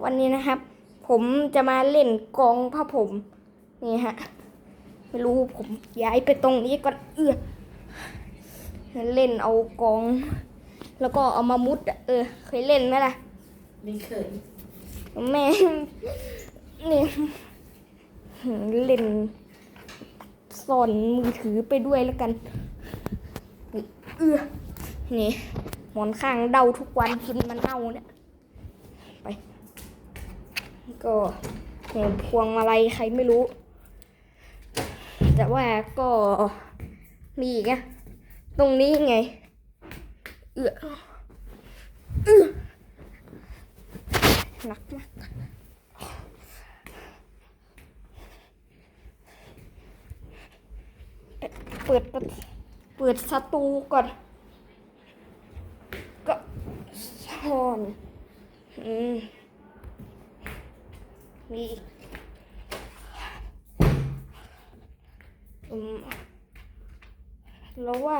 วันนี้นะครับ ผมจะมาเล่นกองผ้าผม นี่ฮะ ไม่รู้ผมย้ายไปตรงนี้ก่อนเอื้อเล่นเอากอง แล้วก็เอามามุดอะเออ เคยเล่นไหมล่ะไม่เคยแม่นี่เล่นซ่อนมือถือไปด้วยแล้วกันเอื้อนี่หมอนข้างเดาทุกวันกินมันเน่าเนี่ยไป ก็พวงมาลัยใครไม่รู้ แต่ว่าก็มีอีกอะตรงนี้ไง เอื้อเออหนักมากเปิดประตูเปิดสตูก่อน ก็ซ่อน อืม มีอีกแล้วว่า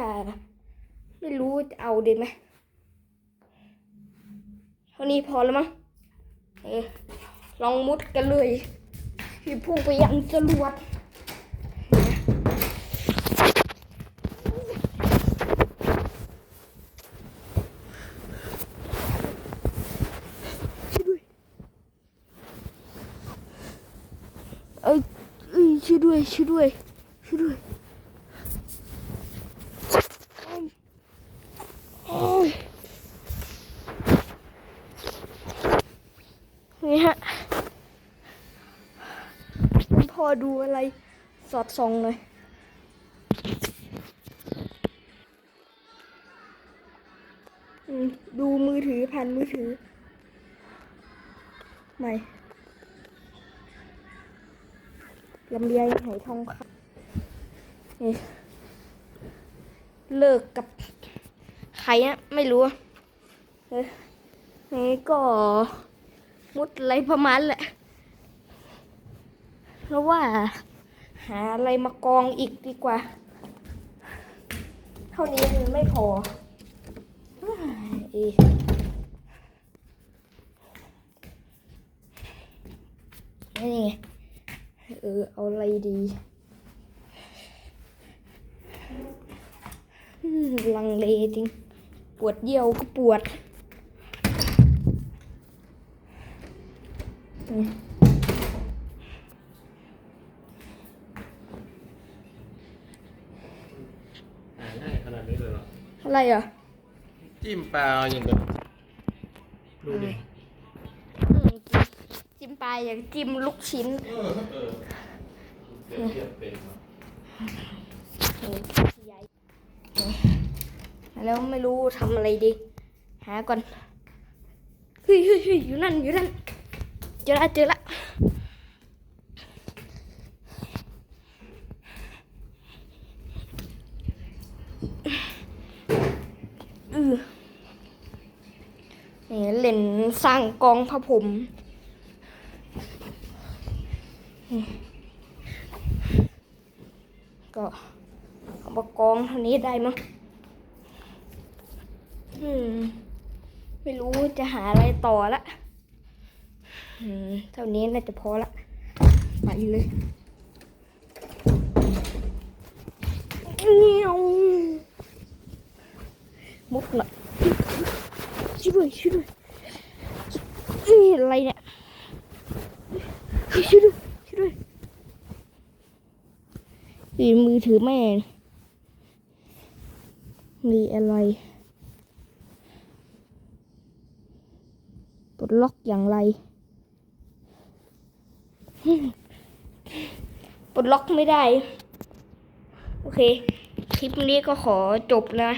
ไม่รู้จะเอาดีไหมเท่านี้พอแล้วมั้งลองมุดกันเลยพี่พุ่งไปยังจรวด เอ้ยเอ้ยช่วยด้วยช่วยด้วยช่วยด้วยนี่ฮะคุณพ่อดูอะไรสอดส่องหน่อยดูมือถือผ่านมือถือ ไม่ ลำไยไหายทองคำเลิกกับใครอะไม่รู้เออนี่ก็มุดอะไรประมาณแหละ เพราะว่า หาอะไรมากองอีกดีกว่า เท่านี้มันไม่พออนี่ไง เออ เอาอะไรดีอืมลังเลจริง ปวดเยี่ยวก็ปวดอืมหาง่ายขนาดนี้เลยเหรออะไรอะ จิ้มปลาอย่างกับดูดิอืมจิ้ม ปลาอย่างจิ้มลูกชิ้นเออเออเปรียบเทียบเป็นเหรอใหญ่แล้วไม่รู้ทำอะไรดี หาก่อนเฮ้ยเฮ้ยเฮ้ยอยู่นั่นอยู่นั่นเจอละเจอละอือนี่เล่นสร้างกองพระผม ก็เอามากองเท่านี้ได้มั้งอืมไม่รู้จะหาอะไรต่อละเท่านี้น่าจะพอละ ไปเลยเงี้ยวมุกหน่อยช่วยด้วยช่วยด้วยเอ้ยอะไรเนี่ยช่วยด้วยช่วยด้วย อีมือถือแม่ มีอะไรปลดล็อกอย่างไรปลดล็อกไม่ได้ โอเค คลิปนี้ก็ขอจบนะ